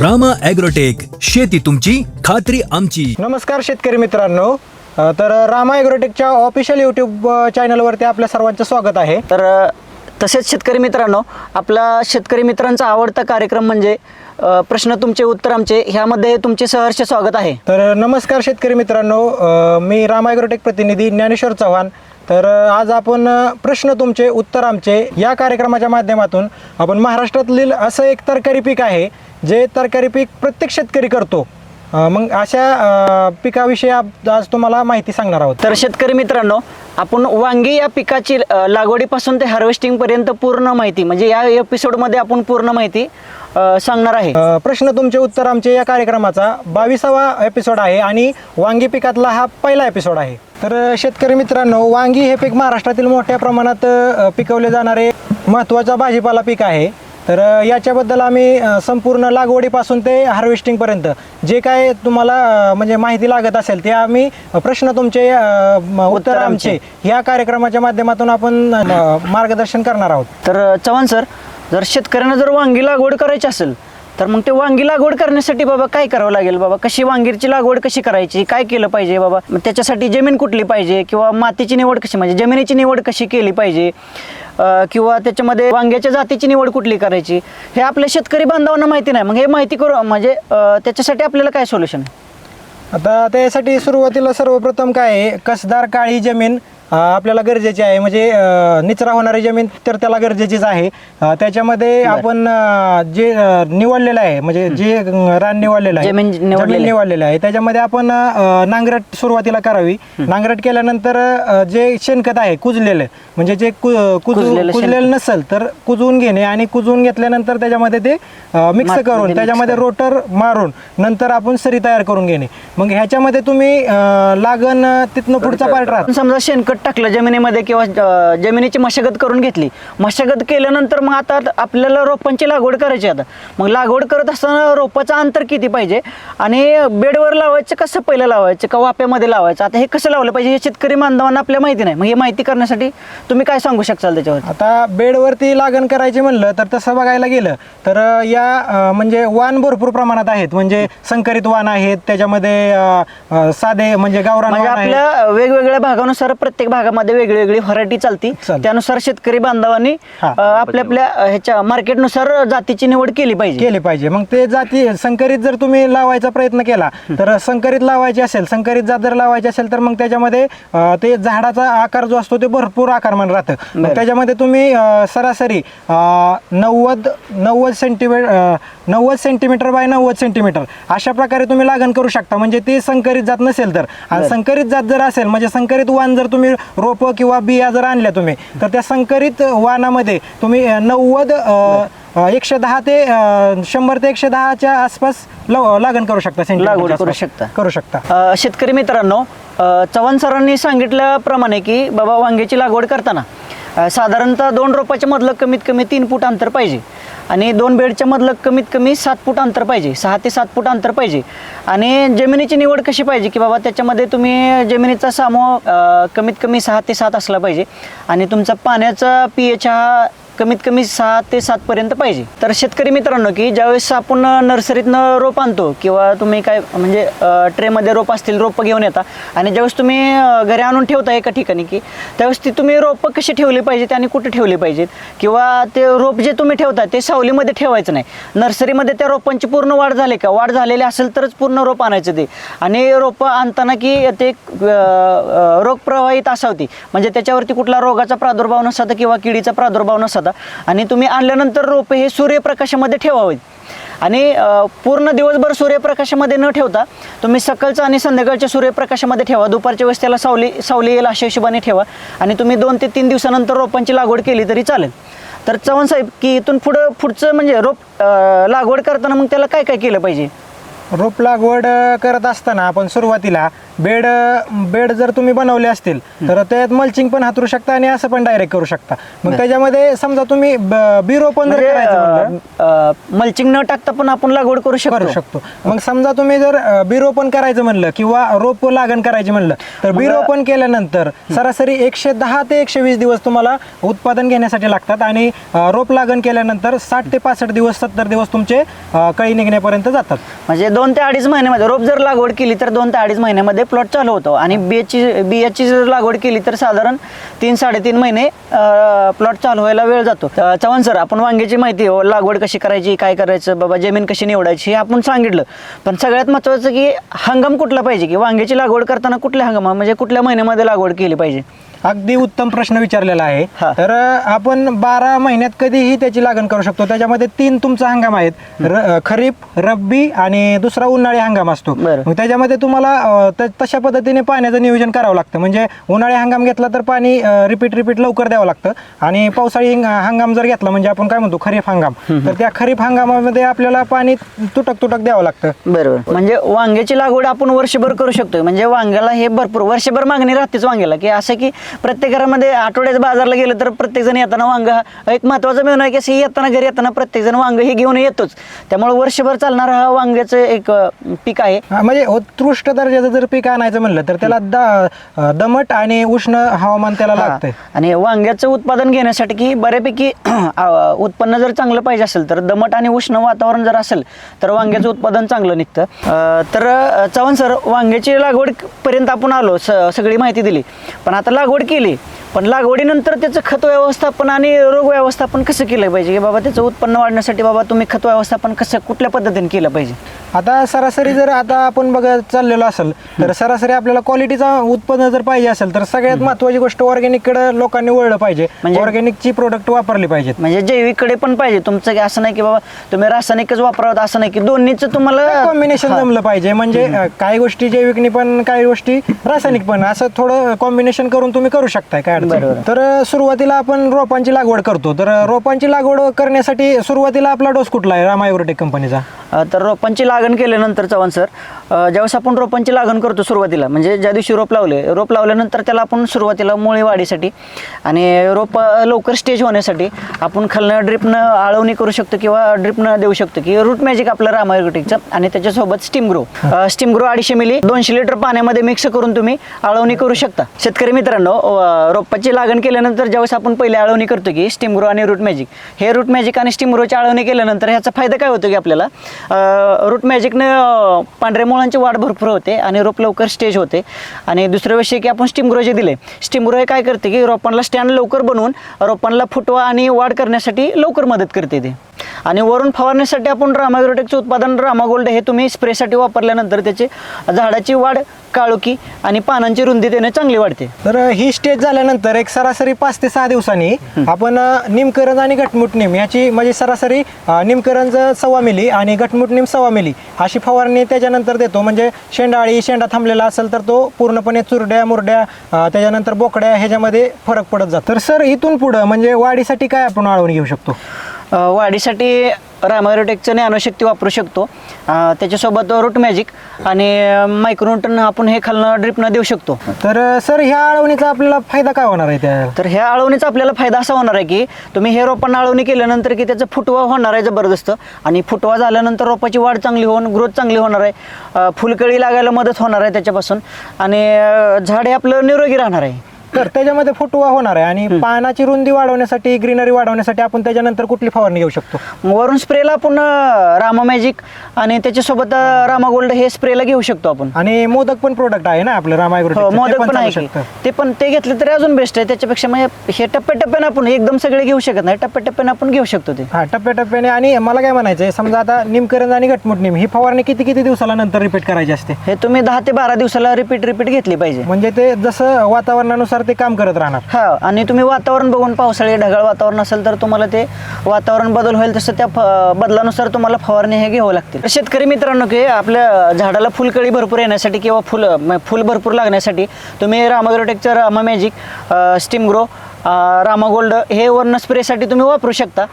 Rama agrotech शेती तुमची खात्री आमची. नमस्कार शेतकरी मित्रांनो. अ, तर रामा ॲग्रोटेकच्या ऑफिशियल यूट्यूब चॅनलवरती आपल्या सर्वांचं स्वागत आहे. तर अ, तसेच शेतकरी मित्रांनो आपला शेतकरी मित्रांचा आवडता कार्यक्रम म्हणजे अ, प्रश्न तुमचे उत्तर आमचे ह्यामध्ये तुमचे सहर्ष स्वागत आहे. तर नमस्कार शेतकरी मित्रांनो. अ, मी रामा ॲग्रोटेक प्रतिनिधी ज्ञानेश्वर चव्हाण. तर अ, आज आपण अ, प्रश्न तुमचे उत्तर आमचे या कार्यक्रमाच्या माध्यमातून आपण महाराष्ट्रातील असं एक तरकारी पीक आहे जे तरकारी पीक प्रत्येक शेतकरी करतो. मग अशा पिकाविषयी आप- आज तुम्हाला माहिती सांगणार आहोत. तर शेतकरी मित्रांनो आपण वांगी या पिकाची लागवडीपासून ते हार्वेस्टिंग पर्यंत पूर्ण माहिती म्हणजे या एपिसोडमध्ये आपण पूर्ण माहिती सांगणार आहे. प्रश्न तुमचे उत्तर आमचे या कार्यक्रमाचा बावीसावा एपिसोड आहे आणि वांगी पिकातला हा पहिला एपिसोड आहे. तर शेतकरी मित्रांनो वांगी हे पीक महाराष्ट्रातील मोठ्या प्रमाणात पिकवले जाणारे महत्त्वाचा भाजीपाला पीक आहे. तर याच्याबद्दल आम्ही संपूर्ण लागवडीपासून ते हार्वेस्टिंगपर्यंत जे काय तुम्हाला म्हणजे माहिती लागत असेल ते आम्ही प्रश्न तुमचे उत्तर आमचे ह्या कार्यक्रमाच्या माध्यमातून आपण मार्गदर्शन करणार आहोत. तर चव्हाण सर जर शेतकऱ्यांना जर वांगी लागवड करायची असेल तर मग ते वांगी लागवड करण्यासाठी बाबा काय करावं लागेल बाबा? कशी वांगीची लागवड कशी करायची? काय केलं पाहिजे बाबा? त्याच्यासाठी जमीन कुठली पाहिजे? किंवा मातीची निवड कशी म्हणजे जमिनीची निवड कशी केली पाहिजे? किंवा त्याच्यामध्ये वांग्याच्या जातीची निवड कुठली करायची? हे आपल्या शेतकरी बांधवांना माहिती नाही. मग हे माहिती करू म्हणजे त्याच्यासाठी आपल्याला काय सोल्युशन आता त्यासाठी सुरुवातीला सर्वप्रथम काय आहे? कसदार काळी जमीन आपल्याला गरजेची आहे. म्हणजे अ, निचरा होणारी जमीन तर त्याला गरजेचीच आहे. अ, त्याच्यामध्ये आपण अ, जे अ, निवडलेलं आहे म्हणजे जे अ, रान निवडलेलं आहे जमीन निवडलेलं. आहे. निवडलेलं आहे. त्याच्यामध्ये आपण अ, नांगरट सुरुवातीला करावी. नांगरट केल्यानंतर अ, जे शेणखत आहे कुजलेलं म्हणजे जे कु- कुजू कुजलेलं कुजलेलं नसेल तर कुजवून घेणे आणि कुजवून घेतल्यानंतर त्याच्यामध्ये ते मिक्स मातीमध्ये करून mix त्याच्यामध्ये रोटर मारून नंतर आपण सरी तयार करून घेणे. मग ह्याच्यामध्ये तुम्ही अं, लागण अं, तिथनं पुढचा पार्ट राहत आपण समजा शेणखत टाकलं जमिनीमध्ये किंवा जमिनीची मशागत करून घेतली. मशागत केल्यानंतर मग आता आपल्याला रोपांची लागवड करायची आता. मग लागवड करत असताना रोपाचं अंतर किती पाहिजे? आणि बेडवर लावायचं कसं पहिलं लावायचं? का वाप्यामध्ये लावायचं? आता हे कसं लावलं पाहिजे हे शेतकरी बांधवांना आपल्या माहिती नाही. मग हे माहिती करण्यासाठी तुम्ही काय सांगू शकाल त्याच्यावर आता बेडवरती लागण करायची म्हणलं तर तसं बघायला गेलं तर अं, या अं, म्हणजे वाण भरपूर प्रमाणात आहेत. म्हणजे संकरित वाण आहेत त्याच्यामध्ये अं, अं, साधे म्हणजे गावरान म्हणजे वाण आहेत. आपल्या वेगवेगळ्या भागानुसार प्रत्येक भागामध्ये वेगळी वेगळी व्हरायटी चालती चालते. त्यानुसार शेतकरी बांधवांनी हा. अ, आपल्या आपल्या ह्याच्या मार्केटनुसार जातीची निवड केली पाहिजे केले पाहिजे मग ते जाती संकरित जर तुम्ही लावायचा प्रयत्न केला तर संकरित लावायची असेल संकरित जात जर लावायची असेल तर मग त्याच्यामध्ये अं, ते झाडाचा आकार जो असतो ते भरपूर आकारमान राहतं मग बरं. त्याच्यामध्ये तुम्ही अं, सरासरी अं, नव्वद नव्वद सेंटीमीटर नव्वद सेंटीमीटर बाय नव्वद सेंटीमीटर अशा प्रकारे तुम्ही लागण करू शकता म्हणजे ते संकरित जात नसेल तर आणि. संकरित जात जर असेल म्हणजे संकरित वाण जर तुम्ही रोपं किंवा बिया जर आणल्या तुम्ही तर त्या संकरित वाणामध्ये तुम्ही नव्वद एकशे दहा ते शंभर ते एकशे दहाच्या आसपास लागण करू शकता लागवड करू. शकता. करू शकता शेतकरी मित्रांनो चव्हाण सरांनी सांगितल्याप्रमाणे की बाबा वांग्याची लागवड करताना अ, साधारणतः दोन रोपाच्या मधलं कमीत कमी तीन फूट अंतर पाहिजे. आणि दोन बेडच्या मधलं कमीत कमी सात फूट अंतर पाहिजे. सहा ते सात फूट अंतर पाहिजे. आणि जमिनीची निवड कशी पाहिजे की बाबा त्याच्यामध्ये तुम्ही जमिनीचा सामो अ, कमीत कमी सहा ते सात असला पाहिजे. आणि तुमचा पाण्याचा पी एच हा कमीत कमी सहा ते सात पर्यंत पाहिजे. तर शेतकरी मित्रांनो की ज्यावेळेस आपण नर्सरीतनं रोप आणतो किंवा तुम्ही काय म्हणजे ट्रेमध्ये रोप असतील रोपं घेऊन येता आणि ज्यावेळेस तुम्ही घरी आणून ठेवता एका ठिकाणी की त्यावेळेस ती तुम्ही रोपं कशी ठेवली पाहिजेत आणि कुठे ठेवली पाहिजेत? किंवा ते रोप जे तुम्ही ठेवता ते सावलीमध्ये ठेवायचं नाही. नर्सरीमध्ये त्या रोपांची पूर्ण वाढ झाली का? वाढ झालेली असेल तरच पूर्ण रोप आणायचं ते. आणि रोपं आणताना की ते अ, रोग प्रवाहित असावती. म्हणजे त्याच्यावरती कुठला रोगाचा प्रादुर्भाव नसावा किंवा किडीचा प्रादुर्भाव होता. आणि तुम्ही आणल्यानंतर रोपे हे सूर्यप्रकाशामध्ये ठेवावेत. आणि पूर्ण दिवसभर सूर्यप्रकाशामध्ये न ठेवता तुम्ही सकाळचं आणि संध्याकाळच्या सूर्यप्रकाशामध्ये ठेवा. दुपारच्या वेळेस त्याला सावली सावली येईल अशा हिशोबाने ठेवा. आणि तुम्ही दोन ते तीन दिवसानंतर रोपांची लागवड केली तरी चालेल. तर चव्हाण साहेब की इथून पुढं पुढचं म्हणजे रोप लागवड करताना मग त्याला काय काय केलं पाहिजे? रोप लागवड अ, करत असताना आपण सुरुवातीला बेड बेड जर तुम्ही बनवले असतील तर त्यात मल्चिंग पण हातरू शकता आणि असं पण डायरेक्ट करू शकता. मग त्याच्यामध्ये समजा तुम्ही बी रोपण जर करायचं म्हणलं मल्चिंग न टाकता पण आपण लागवड करू करू शकतो. शकतो मग समजा तुम्ही जर अ, बी रोपण करायचं म्हणलं किंवा रोप लागण करायची म्हणलं तर बी रोपण केल्यानंतर सरासरी एकशे दहा ते एकशे वीस दिवस तुम्हाला उत्पादन घेण्यासाठी लागतात आणि अ, रोप लागण केल्यानंतर साठ ते पासष्ट दिवस सत्तर दिवस तुमचे अ, कळी निघण्यापर्यंत जातात. म्हणजे दोन ते अडीच महिन्यामध्ये रोप जर लागवड केली तर दोन ते अडीच महिन्यामध्ये प्लॉट चालू होतो. आणि बियाची बियाची जर लागवड केली तर साधारण तीन साडेतीन महिने प्लॉट चालू व्हायला वेळ जातो. चव्हाण सर आपण वांग्याची माहिती हो, लागवड कशी करायची काय करायचं बाबा जमीन कशी निवडायची हे आपण सांगितलं. पण सगळ्यात महत्त्वाचं की हंगाम कुठला पाहिजे की वांग्याची लागवड करताना कुठल्या हंगाम म्हणजे कुठल्या महिन्यामध्ये लागवड केली पाहिजे? अगदी उत्तम प्रश्न विचारलेला आहे. हा. तर अ, आपण बारा महिन्यात कधीही त्याची लागण करू शकतो. त्याच्यामध्ये तीन तुमचा हंगाम आहेत. र- अ, खरीप रब्बी आणि दुसरा उन्हाळी हंगाम असतो. बरं. मग त्याच्यामध्ये तुम्हाला अ, त- तशा पद्धतीने पाण्याचं नियोजन करावं लागतं. म्हणजे उन्हाळी हंगाम घेतला तर पाणी रिपीट रिपीट लवकर द्यावं लागतं. आणि पावसाळी हिंग- हंगाम जर घेतला म्हणजे आपण काय म्हणतो खरीप हंगाम. तर त्या खरीप हंगामामध्ये आपल्याला पाणी तुटक तुटक द्यावं लागतं. बरोबर. म्हणजे वांग्याची लागवड आपण वर्षभर करू शकतो म्हणजे वांग्याला हे भरपूर वर्षभर मागणी राहतेच वांग्याला. की असं की प्रत्येक घरामध्ये आठवड्यात बाजारला गेलं तर प्रत्येक जण येताना वांग हा एक महत्त्वाचा मिळून आहे की असं येताना घरी येताना प्रत्येक जण वांग हे घेऊन येतोच. त्यामुळे वर्षभर चालणारा हा वांग्याचं एक पीक आहे. हा, म्हणजे उत्कृष्ट दर्जाचं जर पीक आणायचं म्हणलं तर त्याला द- दमट आणि उष्ण हवामान त्याला हा. लागतंय. आणि वांग्याचं उत्पादन घेण्यासाठी की बऱ्यापैकी उत्पन्न जर चांगलं पाहिजे असेल तर दमट आणि उष्ण वातावरण जर असेल तर वांग्याचं उत्पादन चांगलं निघतं. अं, तर अं, चव्हाण सर वांग्याची लागवड पर्यंत आपण आलो स सगळी माहिती दिली. पण आता लागवड केली. पण लागवडीनंतर त्याचं खत व्यवस्थापन आणि रोग व्यवस्थापन कसं केलं पाहिजे? की बाबा त्याचं उत्पन्न वाढण्यासाठी बाबा तुम्ही खत व्यवस्थापन कसं कुठल्या पद्धतीने केलं पाहिजे? आता सरासरी जर आता आपण बघत चाललेलो असेल तर सरासरी आपल्याला क्वालिटीचा उत्पन्न जर पाहिजे असेल तर सगळ्यात महत्वाची गोष्ट ऑर्गॅनिककडे लोकांनी वळलं पाहिजे. म्हणजे- ऑर्गॅनिकची प्रोडक्ट वापरली पाहिजेत. म्हणजे जैविककडे पण पाहिजे. तुमचं की असं नाही की बाबा तुम्ही रासायनिकच वापरावं असं नाही की दोन्हीचं तुम्हाला कॉम्बिनेशन. जमलं पाहिजे. म्हणजे काही गोष्टी जैविकनी पण काही गोष्टी रासायनिक पण. असं थोडं कॉम्बिनेशन करून तुम्ही करू शकताय काय अडचण. तर सुरुवातीला आपण रोपांची लागवड करतो. तर रोपांची लागवड करण्यासाठी सुरुवातीला आपला डोस कुठला आहे रामायोटेक कंपनीचा? तर रोपांची लागण केल्यानंतर चव्हाण सर ज्यावेळेस आपण रोपांची लागण करतो सुरुवातीला म्हणजे ज्या दिवशी रोप लावले रोप लावल्यानंतर त्याला आपण सुरुवातीला मुळे वाढीसाठी आणि रोप लवकर स्टेज होण्यासाठी आपण खालनं ड्रिपनं आळवणी करू शकतो किंवा ड्रिपनं देऊ शकतो की रूट मॅजिक आपलं रामायोटिकचं आणि त्याच्यासोबत स्टीम ग्रो. स्टीम ग्रो अडीचशे मिली दोनशे लिटर पाण्यामध्ये मिक्स करून तुम्ही आळवणी करू शकता. शेतकरी मित्रांनो रोपाची लागण केल्यानंतर ज्यावेळेस आपण पहिले आळवणी करतो की स्टीम ग्रो आणि रूट मॅजिक हे रूट मॅजिक आणि स्टीम ग्रोची आळवणी केल्यानंतर ह्याचा फायदा काय होतो की आपल्याला रूट मॅजिकने पांढऱ्या मुळांची वाढ भरपूर होते आणि रोप लवकर स्टेज होते. आणि दुसऱ्या विषय की आपण स्टीम जे दिले स्टीमग्रो हे काय करते की रोपांना स्टँड लवकर बनवून रोपांना फुटवा आणि वाढ करण्यासाठी लवकर मदत करते ते. आणि वरून फवारण्यासाठी आपण रामाग्रोटेकचं उत्पादन रामागोल्ड हे तुम्ही स्प्रेसाठी वापरल्यानंतर त्याची झाडाची वाढ काळोखी आणि पानांची रुंदी देणे चांगली वाढते. तर ही स्टेज झाल्यानंतर एक सरासरी पाच ते सहा दिवसांनी आपण निमकरंज आणि घटमुट निम याची म्हणजे सरासरी निमकरंज सव्वा मिली आणि घटमुट निम सव्वा मिली अशी फवारणी त्याच्यानंतर देतो. म्हणजे शेंडाळी शेंडा थांबलेला असेल तर तो पूर्णपणे चुरड्या मुरड्या त्याच्यानंतर बोकड्या ह्याच्यामध्ये फरक पडत जातो. तर सर इथून पुढं म्हणजे वाढीसाठी काय आपण आळवून घेऊ शकतो? वाढीसाठी रामायरोटेकचं नॅनोशक्ती वापरू शकतो. त्याच्यासोबत रूट मॅजिक आणि मायक्रोन्टन आपण हे खालनं ड्रिपनं देऊ शकतो. तर सर ह्या आळवणीचा आपल्याला फायदा काय होणार आहे त्या? तर ह्या आळवणीचा आपल्याला फायदा असा होणार आहे की तुम्ही हे रोपांना आळवणी केल्यानंतर की त्याचा फुटवा होणार आहे जबरदस्त आणि फुटवा झाल्यानंतर रोपाची वाढ चांगली होऊन ग्रोथ चांगली होणार आहे. फुलकळी लागायला मदत होणार आहे त्याच्यापासून आणि झाड हे आपलं निरोगी राहणार आहे. तर त्याच्यामध्ये फुटवा होणार आहे आणि पानाची रुंदी वाढवण्यासाठी ग्रीनरी वाढवण्यासाठी आपण त्याच्यानंतर कुठली फवारणी घेऊ शकतो? वरून स्प्रेला आपण अ, रामा मॅजिक आणि त्याच्यासोबत रामा गोल्ड हे स्प्रेला घेऊ शकतो आपण. आणि मोदक पण प्रोडक्ट आहे ना आपलं हो रामायग्रो मोदक पण आहे ते पण ते घेतलं तरी अजून बेस्ट आहे. त्याच्यापेक्षा म्हणजे हे टप्प्याटप्प्याने आपण एकदम सगळे घेऊ शकत नाही. टप्प्याटप्प्याने आपण घेऊ शकतो ते. हा टप्प्याटप्प्याने आणि मला काय म्हणायचं आहे समजा आता निमकरंज आणि घटमुट निम ही फवारणी किती किती दिवसाला नंतर रिपीट करायची असते? हे तुम्ही दहा ते बारा दिवसाला रिपीट रिपीट घेतली पाहिजे. म्हणजे ते जसं वातावरणानुसार ते काम करत राहणार. हा आणि तुम्ही वातावरण बघून पावसाळी ढगाळ वातावरण असेल तर तुम्हाला ते वातावरण बदल होईल तसं त्या फ- बदलानुसार तुम्हाला फवारणी हे घ्यावं लागतील. शेतकरी मित्रांनो की आपल्या झाडाला फुलकळी भरपूर येण्यासाठी किंवा फुल म- फुल भरपूर लागण्यासाठी तुम्ही रामाग्रोटेकचं Rama magic steam grow Rama gold हे वर्ण स्प्रेसाठी तुम्ही वापरू शकता.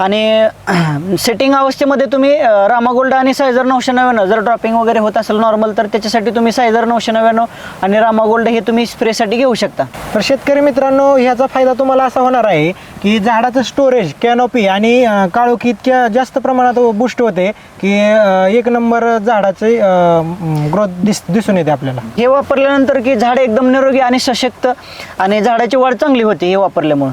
आणि सेटिंग अवस्थेमध्ये तुम्ही अ, रामा गोल्ड आणि सायझर नऊशे नव्याण्णव जर ड्रॉपिंग वगैरे होत असेल नॉर्मल तर त्याच्यासाठी तुम्ही सायझर नऊशे नव्याण्णव आणि रामा गोल्ड हे तुम्ही स्प्रेसाठी घेऊ शकता. तर शेतकरी मित्रांनो ह्याचा फायदा तुम्हाला असा होणार आहे की झाडाचं स्टोरेज कॅनोपी आणि काळोखी इतक्या जास्त प्रमाणात बुष्ट होते की एक नंबर झाडाचे ग्रोथ दिस दिसून येते आपल्याला. हे वापरल्यानंतर की झाड एकदम निरोगी आणि सशक्त आणि झाडाची वाढ चांगली होते हे वापरल्यामुळं.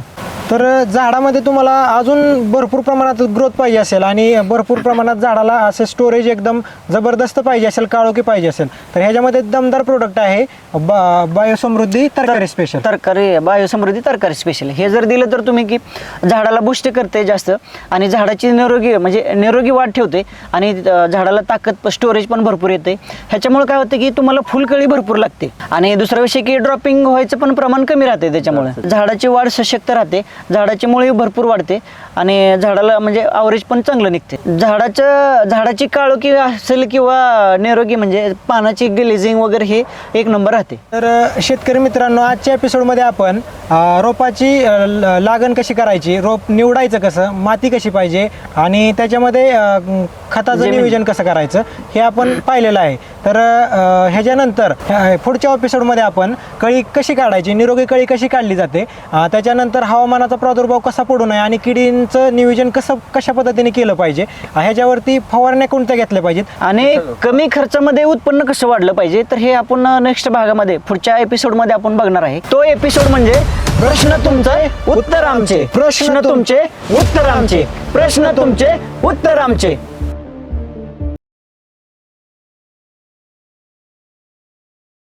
तर झाडामध्ये तुम्हाला अजून भरपूर प्रमाणात ग्रोथ पाहिजे असेल आणि भरपूर प्रमाणात झाडाला असे स्टोरेज एकदम जबरदस्त पाहिजे असेल काळोखी पाहिजे असेल. तर ह्याच्यामध्ये दमदार प्रोडक्ट आहे बा बायोसमृद्धी तरकारी स्पेशल तरकारी बायोसमृद्धी तरकारी स्पेशल हे जर दिलं तर तुम्ही की झाडाला बुष्ट करते जास्त आणि झाडाची निरोगी म्हणजे निरोगी वाढ ठेवते आणि झाडाला ताकद स्टोरेज पण भरपूर येते. ह्याच्यामुळे काय होतं की तुम्हाला फुलकळी भरपूर लागते. आणि दुसरा विषय की ड्रॉपिंग व्हायचं पण प्रमाण कमी राहते त्याच्यामुळे. झाडाची वाढ सशक्त राहते झाडाची मुळी भरपूर वाढते आणि झाडाला म्हणजे आवरेज पण चांगलं निघते. झाडाचं झाडाची काळोखी असेल किंवा निरोगी म्हणजे पानाची ग्लेझिंग वगैरे हे एक नंबर राहते. तर शेतकरी मित्रांनो आजच्या एपिसोडमध्ये आपण रोपाची लागण कशी करायची रोप निवडायचं कसं माती कशी पाहिजे आणि त्याच्यामध्ये खताचं. नियोजन कसं करायचं हे आपण पाहिलेलं आहे. तर ह्याच्यानंतर ह्या- पुढच्या एपिसोडमध्ये आपण कळी कशी काढायची निरोगी कळी कशी काढली जाते त्याच्यानंतर हवामानाचा प्रादुर्भाव कसा पडू नये आणि किडींचं नियोजन कसं कशा पद्धतीने केलं पाहिजे ह्याच्यावरती फवारण्या कोणत्या घेतल्या पाहिजेत? आणि कमी खर्चामध्ये उत्पन्न कसं वाढलं पाहिजे तर हे आपण नेक्स्ट भागामध्ये पुढच्या एपिसोडमध्ये आपण बघणार आहे. तो एपिसोड म्हणजे प्रश्न तुमचे उत्तर आमचे प्रश्न तुमचे उत्तर आमचे प्रश्न तुमचे उत्तर आमचे